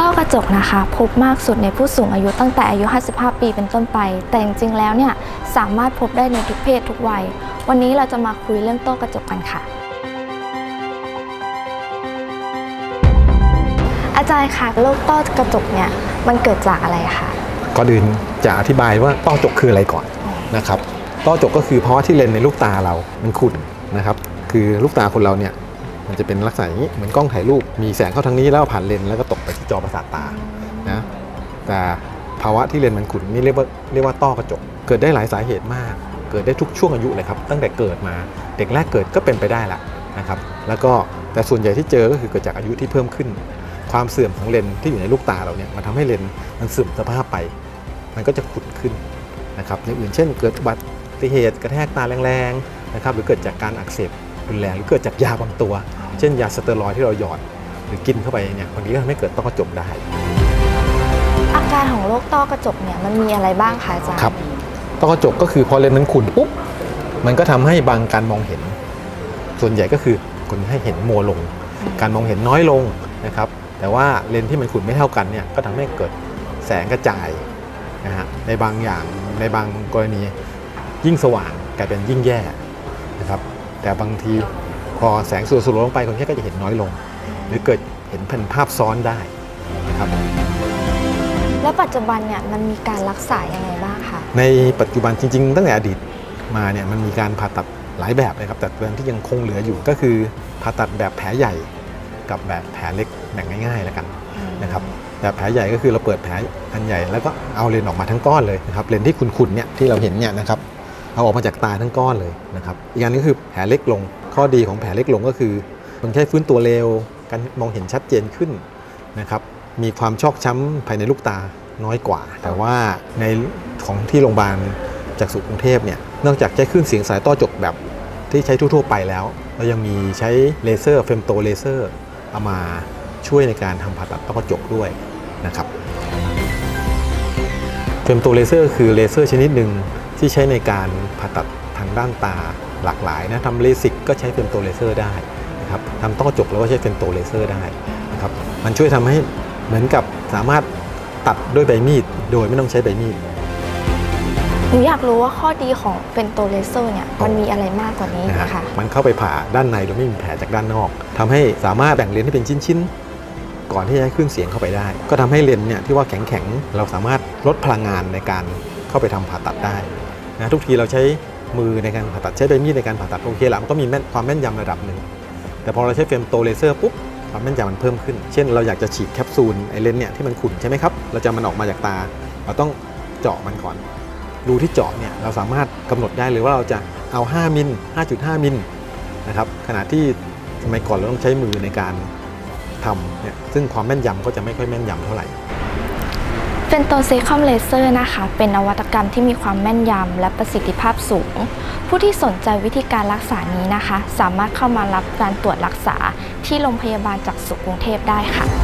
ต้อกระจกนะคะ พบมากสุดในผู้สูงอายุตั้งแต่อายุ 55 ปีเป็นต้นไป แต่จริงๆแล้วเนี่ยสามารถพบได้ในทุกเพศทุกวัย วันนี้เราจะมาคุยเรื่องต้อกระจกกันค่ะ อาจารย์คะโรคต้อกระจกเนี่ยมันเกิดจากอะไรคะก่อนอื่นจะอธิบายว่าต้อจกคืออะไรก่อนนะครับต้อจกก็คือเพราะว่าที่เลนในลูกตาเรา มันขุ่นนะครับ คือลูกตาคนเราเนี่ย มันจะเป็นลักษณะอย่างนี้เหมือนกล้องถ่ายรูปมีแสงเข้าทางนี้แล้วผ่านเลนส์แล้วก็ตกไปที่จอประสาทตานะแต่ภาวะที่เลนส์มันขุ่นนี่เรียกว่าเรียกว่าต้อกระจก เกิดได้หลายสาเหตุมาก เกิดได้ทุกช่วงอายุเลยครับตั้งแต่เกิดมาเด็กแรกเกิดก็เป็นไปได้ละนะครับแล้วก็แต่ส่วนใหญ่ที่เจอก็คือเกิดจากอายุที่เพิ่มขึ้น ความเสื่อมของเลนส์ที่อยู่ในลูกตาเราเนี่ยมันทำให้เลนส์มันเสื่อมสภาพไป มันก็จะขุ่นขึ้นนะครับอย่างอื่นเช่น เกิดอุบัติเหตุกระแทกตาแรงๆนะครับหรือเกิดจากการอักเสบ รุนแรงหรือเกิดจากยาบางตัว เช่นยาสเตียรอยด์ที่เราหยอดหรือกินเข้าไปเนี่ยบางทีก็ทำให้เกิดต้อกระจกได้ อาการของโรคต้อกระจกเนี่ยมันมีอะไรบ้างคะอาจารย์ครับต้อกระจกก็คือพอเลนส์มันขุ่นปุ๊บมันก็ทำให้บางการมองเห็น ส่วนใหญ่ก็คือคนให้เห็นมัวลง การมองเห็นน้อยลงนะครับ แต่ว่าเลนส์ที่มันขุ่นไม่เท่ากันเนี่ยก็ทำให้เกิดแสงกระจายนะฮะในบางอย่างในบางกรณียิ่งสว่างกลายเป็นยิ่งแย่นะครับ แต่บางทีพอแสงสูดๆลงไปคนแค่ก็จะเห็นน้อยลง หรือเกิดเห็นเป็นภาพซ้อนได้นะครับแล้วปัจจุบันเนี่ยมันมีการรักษายังไงบ้างคะในปัจจุบันจริง ๆ ตั้งแต่อดีตมาเนี่ยมันมีการผ่าตัดหลายแบบเลยครับแต่ตัวที่ยังคงเหลืออยู่ก็คือผ่าตัดแบบแผลใหญ่กับแบบแผลเล็กแบ่งง่ายๆแล้วกันนะครับแบบแผลใหญ่ก็คือเราเปิดแผลอันใหญ่แล้วก็เอาเลนส์ออกมาทั้งก้อนเลยนะครับเลนส์ที่ขุ่นๆเนี่ยที่เราเห็นเนี่ยนะครับ เอาออกมาจากตาทั้งก้อนเลยนะครับอีกอันนึงก็คือแผลเล็กลง ข้อดีของแผลเล็กลงก็คือคนไข้ฟื้นตัวเร็วการมองเห็นชัดเจนขึ้นนะครับมีความชอกช้ำภายในลูกตาน้อยกว่า แต่ว่าในของที่โรงพยาบาลจากสุขกรุงเทพเนี่ยนอกจากใช้คลื่นเสียงสายต้อจกแบบที่ใช้ทั่ว ๆ ไปแล้ว เรายังมีใช้เลเซอร์เฟมโตเลเซอร์เอามาช่วยในการทำผ่าตัดต้อกระจกด้วยนะครับเฟมโตเลเซอร์คือเลเซอร์ชนิดหนึ่ง ที่ใช้ในการผ่าตัดทางด้านตาหลากหลายนะทำเลสิกก็ใช้เฟมโตเลเซอร์ได้นะครับทำต้อกระจกแล้วก็ใช้เฟมโตเลเซอร์ได้นะครับมันช่วยทำให้เหมือนกับสามารถตัดด้วยใบมีด โดยไม่ต้องใช้ใบมีดหนูอยากรู้ว่าข้อดีของเป็นโตเลเซอร์เนี่ยมันมีอะไรมากกว่านี้นะฮะนะคะมันเข้าไปผ่าด้านในโดยไม่มีแผลจากด้านนอกทำให้สามารถแบ่งเลนส์ให้เป็นชิ้นๆ ก่อนที่จะให้เครื่องเสียงเข้าไปได้ ก็ทำให้เลนส์เนี่ยที่ว่าแข็งๆ เราสามารถลดพลังงานในการเข้าไปทำผ่าตัดได้ นะทุกทีเราใช้มือในการผ่าตัดใช้ใบมีดในการผ่าตัดโอเคละมันก็มีแม่นความแม่นยำระดับหนึ่ง แต่พอเราใช้เฟรมโตเลเซอร์ปุ๊บความแม่นยำมันเพิ่มขึ้น เช่นเราอยากจะฉีดแคปซูลไอเลนเนี่ยที่มันขุ่นใช่ไหมครับ เราจะมันออกมาจากตา เราต้องเจาะมันก่อน รูที่เจาะเนี่ยเราสามารถกำหนดได้เลยว่าเราจะเอา 5 มิล 5.5 มิลนะครับ ขณะที่สมัยก่อนเราต้องใช้มือในการทำเนี่ย ซึ่งความแม่นยำก็จะไม่ค่อยแม่นยำเท่าไหร่ เป็นโตเซคอมเลเซอร์นะคะ เป็นนวัตกรรมที่มีความแม่นยำและประสิทธิภาพสูง ผู้ที่สนใจวิธีการรักษานี้นะคะ สามารถเข้ามารับการตรวจรักษาที่โรงพยาบาลจากสุกรุงเทพได้ค่ะ